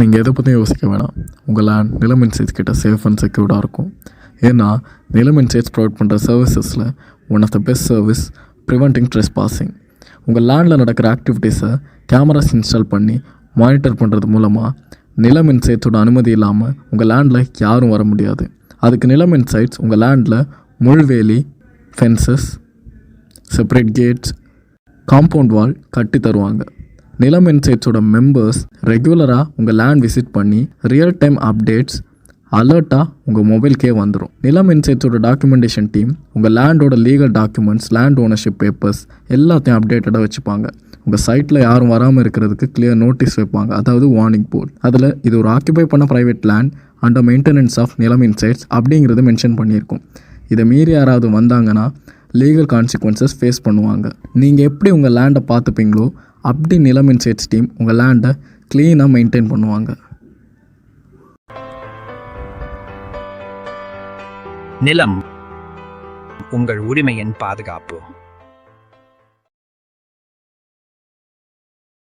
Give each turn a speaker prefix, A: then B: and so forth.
A: நீங்கள் எதை பற்றியும் யோசிக்க வேணாம். உங்கள் லேண்ட் நிலம் இன்சைட்ஸ் கிட்ட சேஃப் அண்ட் செக்யூர்டாக இருக்கும். ஏன்னா நிலம் இன்சைட்ஸ் ப்ரொவைட் பண்ணுற சர்வீசஸில் one of the best service preventing trespassing உங்கள் லேண்டில் நடக்கிற ஆக்டிவிட்டீஸை கேமராஸ் இன்ஸ்டால் பண்ணி மானிட்டர் பண்ணுறது மூலமாக நிலம் இன்சைட்ஸோட அனுமதி இல்லாமல் உங்கள் லேண்டில் யாரும் வர முடியாது. அதுக்கு நிலம் இன்சைட்ஸ் உங்கள் லேண்டில் முள்வேலி fences separate gates compound wall கட்டி தருவாங்க. நிலம் இன்சைட்ஸோட மெம்பர்ஸ் ரெகுலராக உங்கள் லேண்ட் விசிட் பண்ணி ரியல் டைம் அப்டேட்ஸ் அலர்ட்டாக உங்கள் மொபைல்க்கே வந்துடும் நிலம் இன்சைட்ஸோட டாக்குமெண்டேஷன் டீம் உங்கள் லேண்டோட legal documents land ownership papers எல்லாத்தையும் அப்டேட்டடாக வச்சுப்பாங்க. உங்கள் சைட்டில் யாரும் வராமல் இருக்கிறதுக்கு கிளியர் நோட்டீஸ் வைப்பாங்க. அதாவது வார்னிங் போர்ட் அதில் இது ஒரு ஆக்கியபை பண்ண private land under maintenance of Nilam insights அப்படிங்கிறது மென்ஷன் பண்ணியிருக்கோம். இதை மீறி யாராவது வந்தாங்கன்னா லீகல் கான்சிக்வன்சஸ் ஃபேஸ் பண்ணுவாங்க. நீங்கள் எப்படி உங்கள் லேண்டை பார்த்துப்பீங்களோ அப்படி நிலம் இன்சைட்ஸ் டீம் உங்கள் லேண்டை க்ளீனாக மெயின்டைன் பண்ணுவாங்க.
B: நிலம் உங்கள் உரிமையின் பாதுகாப்பு.